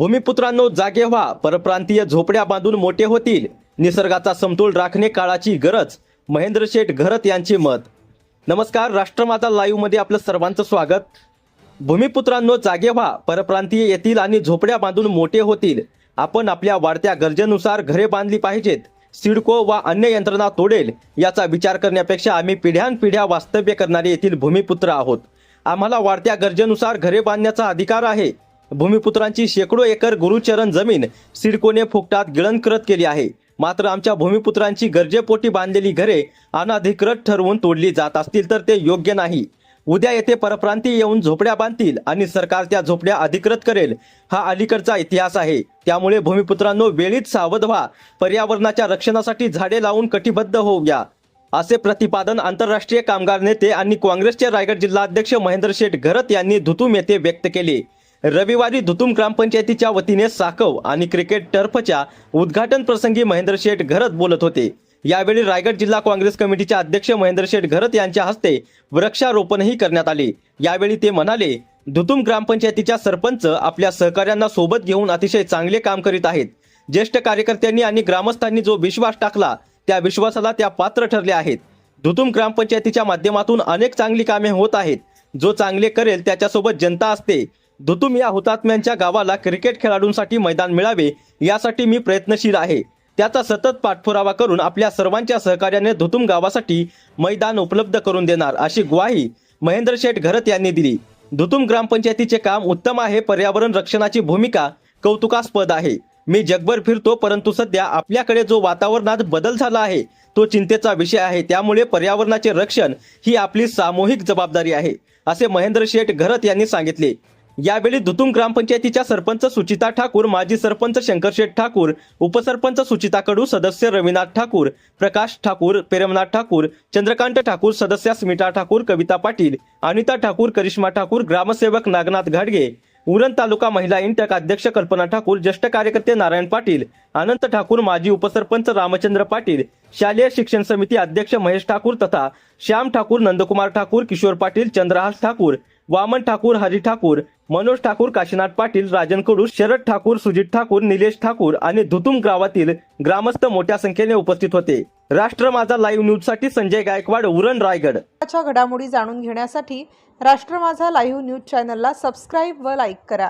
भूमिपुत्रांनो जागे व्हा. परप्रांतीय झोपड्या बांधून मोठे होतील. निसर्गाचा समतोल राखणे काळाची गरज. महेंद्र शेठ घरत यांचे मत. नमस्कार राष्ट्रमाता लाईव्हमध्ये आपलं सर्वांचं स्वागत. भूमिपुत्रांनो जागे व्हा. परप्रांतीय येतील आणि झोपड्या बांधून मोठे होतील. आपण आपल्या वाढत्या गरजेनुसार घरे बांधली पाहिजेत. सिडको वा अन्य यंत्रणा तोडेल. याचा विचार करण्यापेक्षा आम्ही पिढ्यानपिढ्या वास्तव्य करणारे येथील भूमिपुत्र आहोत. आम्हाला वाढत्या गरजेनुसार घरे बांधण्याचा अधिकार आहे. भूमिपुत्रांची शेकडो एकर गुरुचरण जमीन सिडकोने फुकटात गिळंकृत केली आहे. मात्र आमच्या भूमिपुत्रांची गरजेपोटी बांधलेली घरे अनाधिकृत ठरवून तोडली जात असतील तर ते योग्य नाही. उद्या येथे परप्रांती येऊन झोपड्या बांधतील आणि सरकार त्या झोपड्या अधिकृत करेल हा अलीकडचा इतिहास आहे. त्यामुळे भूमिपुत्रांनो वेळीच सावध व्हा. पर्यावरणाच्या रक्षणासाठी झाडे लावून कटिबद्ध होऊया. असे प्रतिपादन आंतरराष्ट्रीय कामगार नेते आणि काँग्रेसचे रायगड जिल्हाध्यक्ष महेंद्र शेठ घरत यांनी धुतूम येथे व्यक्त केले. रविवारी धुतुम ग्रामपंचायतीच्या वतीने साकव आणि क्रिकेट टर्फच्या उद्घाटन प्रसंगी महेंद्र शेठ घरत बोलत होते. यावेळी रायगड जिल्हा काँग्रेस कमिटीचे अध्यक्ष महेंद्र शेठ घरत यांच्या हस्ते वृक्षारोपणही करण्यात आले. यावेळी ते म्हणाले धुतुम ग्रामपंचायतीच्या सरपंच आपल्या सहकाऱ्यांना सोबत घेऊन अतिशय चांगले काम करीत आहेत. ज्येष्ठ कार्यकर्त्यांनी आणि ग्रामस्थांनी जो विश्वास टाकला त्या विश्वासाला त्या पात्र ठरल्या आहेत. धुतुम ग्रामपंचायतीच्या माध्यमातून अनेक चांगली कामे होत आहेत. जो चांगले करेल त्याच्यासोबत जनता असते. धुतुम या हुतात्म्यांच्या गावाला क्रिकेट खेळाडूंसाठी मैदान मिळावे यासाठी मी प्रयत्नशील आहे. त्याचा सतत पाठपुरावा करून आपल्या सर्वांच्या सहकार्याने धुतुम गावासाठी मैदान उपलब्ध करून देणार अशी ग्वाही महेंद्र शेठ घरत यांनी दिली. धुतुम ग्रामपंचायतीचे काम उत्तम आहे पर्यावरण रक्षणाची भूमिका कौतुकास्पद आहे. मी जगभर फिरतो परंतु सध्या आपल्याकडे जो वातावरणात बदल झाला आहे तो चिंतेचा विषय आहे. त्यामुळे पर्यावरणाचे रक्षण ही आपली सामूहिक जबाबदारी आहे असे महेंद्र शेठ घरत यांनी सांगितले. यावेळी धुतुम ग्रामपंचायतीच्या सरपंच सुचिता ठाकूर माजी सरपंच शंकरशेठ ठाकूर उपसरपंच सुचिता कडू सदस्य रविनाथ ठाकूर प्रकाश ठाकूर प्रेमनाथ ठाकूर चंद्रकांत ठाकूर सदस्य स्मिता ठाकूर कविता पाटील अनिता ठाकूर करिश्मा ठाकूर ग्रामसेवक नागनाथ घाडगे उरण तालुका महिला इंटक अध्यक्ष कल्पना ठाकूर ज्येष्ठ कार्यकर्ते नारायण पाटील अनंत ठाकूर माजी उपसरपंच रामचंद्र पाटील शालेय शिक्षण समिती अध्यक्ष महेश ठाकूर तथा श्याम ठाकूर नंदकुमार ठाकूर किशोर पाटील चंद्रहास ठाकूर वामन ठाकूर हरी ठाकूर मनोज ठाकूर काशीनाथ पाटील राजन कडू शरद ठाकूर सुजित ठाकूर निलेश ठाकूर आणि धुतुम गावातील ग्रामस्थ मोठ्या संख्येने उपस्थित होते. राष्ट्र माझा लाईव्ह न्यूजसाठी संजय गायकवाड उरण रायगड. घडामोडी जाणून घेण्यासाठी राष्ट्र माझा लाईव्ह न्यूज चॅनलला सबस्क्राईब व लाईक करा.